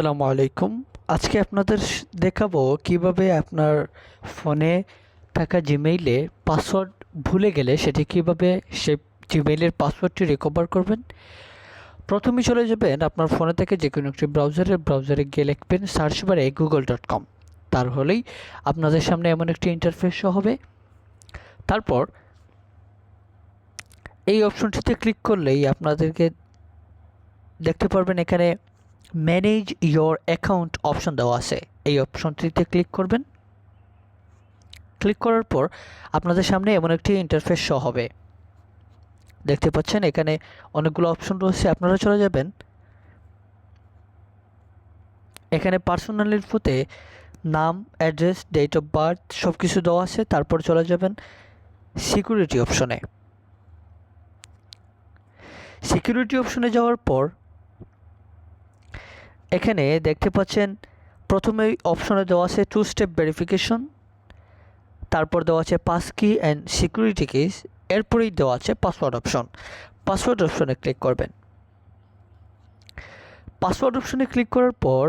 আসসালামু আলাইকুম। আজকে আপনাদের দেখাবো কীভাবে আপনার ফোনে থাকা জিমেইলে পাসওয়ার্ড ভুলে গেলে সেটি কীভাবে সে জিমেইলের পাসওয়ার্ডটি রিকভার করবেন। প্রথমে চলে যাবেন আপনার ফোনে থেকে যে কোনো একটি ব্রাউজারে ব্রাউজারে গিয়ে লিখবেন সার্চ বারে গুগল ডট কম তার হলেই আপনাদের সামনে এমন একটি ইন্টারফেস হবে। তারপর এই অপশনটিতে ক্লিক করলেই আপনাদেরকে দেখতে পারবেন এখানে ম্যানেজ ইয়োর অ্যাকাউন্ট অপশন দেওয়া আছে। এই অপশনটিতে ক্লিক করবেন। ক্লিক করার পর আপনাদের সামনে এমন একটি ইন্টারফেস শো হবে। দেখতে পাচ্ছেন এখানে অনেকগুলো অপশন রয়েছে, আপনারা চলে যাবেন। এখানে পার্সোনাল ইনফোতে নাম অ্যাড্রেস ডেট অফ বার্থ সব কিছু দেওয়া আছে, তারপর চলে যাবেন সিকিউরিটি অপশনে সিকিউরিটি অপশনে যাওয়ার পর এখানে দেখতে পাচ্ছেন প্রথমেই অপশনে দেওয়া আছে টু স্টেপ ভেরিফিকেশন তারপর দেওয়া আছে পাস কি অ্যান্ড সিকিউরিটি কিস এরপরেই দেওয়া আছে পাসওয়ার্ড অপশন পাসওয়ার্ড অপশনে ক্লিক করবেন। পাসওয়ার্ড অপশনে ক্লিক করার পর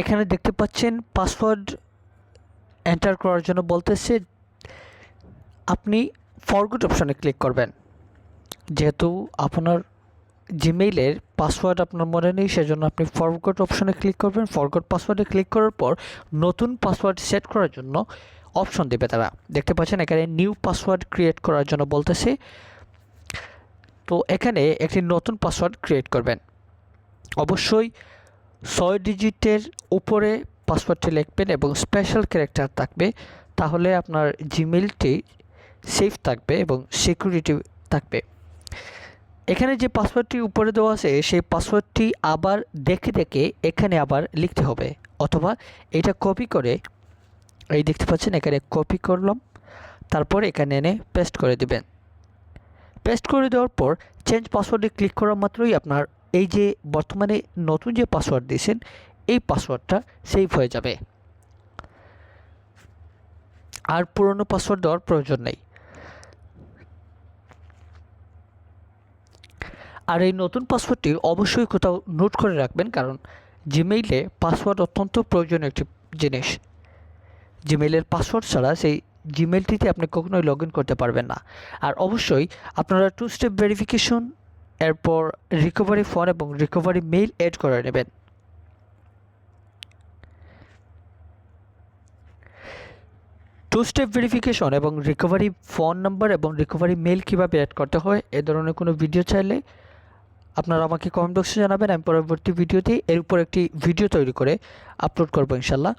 এখানে দেখতে পাচ্ছেন পাসওয়ার্ড এন্টার করার জন্য বলতেছে, আপনি ফরগুড অপশনে ক্লিক করবেন। যেহেতু আপনার জিমেইলের পাসওয়ার্ড আপনার মনে নেই, সেজন্য আপনি ফরগট অপশনে ক্লিক করবেন। ফরগট পাসওয়ার্ডে ক্লিক করার পর নতুন পাসওয়ার্ড সেট করার জন্য অপশন দেবে তারা। দেখতে পাচ্ছেন এখানে নিউ পাসওয়ার্ড ক্রিয়েট করার জন্য বলতেছে। তো এখানে একটি নতুন পাসওয়ার্ড ক্রিয়েট করবেন। অবশ্যই ছয় ডিজিটের উপরে পাসওয়ার্ডটি লিখবেন এবং স্পেশাল ক্যারেক্টার থাকবে। তাহলে আপনার জিমেইলটি সেফ থাকবে এবং সিকিউরিটি থাকবে। এখানে যে পাসওয়ার্ডটি উপরে দেওয়া আছে, সেই পাসওয়ার্ডটি আবার দেখে দেখে এখানে আবার লিখতে হবে। অথবা এটা কপি করে, এই দেখতে পাচ্ছেন, এখানে কপি করলাম, তারপর এখানে এনে পেস্ট করে দিবেন। পেস্ট করে দেওয়ার পর চেঞ্জ পাসওয়ার্ডে ক্লিক করা মাত্রই আপনার এই যে বর্তমানে নতুন যে পাসওয়ার্ড দিয়েছেন, এই পাসওয়ার্ডটা সেভ হয়ে যাবে। আর পুরনো পাসওয়ার্ড দেওয়ার প্রয়োজন নেই। আর এই নতুন পাসওয়ার্ডটি অবশ্যই কোথাও নোট করে রাখবেন, কারণ জিমেইলে পাসওয়ার্ড অত্যন্ত প্রয়োজনীয় একটি জিনিস। জিমেইলের পাসওয়ার্ড ছাড়া সেই জিমেইলটিতে আপনি কখনোই লগ ইন করতে পারবেন না। আর অবশ্যই আপনারা টু স্টেপ ভেরিফিকেশন এরপর রিকভারি ফোন এবং রিকভারি মেইল অ্যাড করে নেবেন। টু স্টেপ ভেরিফিকেশন এবং রিকভারি ফোন নাম্বার এবং রিকভারি মেল কীভাবে অ্যাড করতে হয়, এ ধরনের কোনো ভিডিও চাইলে আপনারা আমাকে কমেন্ট বক্সে জানাবেন, আমি পরবর্তী ভিডিওতে এর উপর একটি ভিডিও তৈরি করে আপলোড করব ইনশাল্লাহ।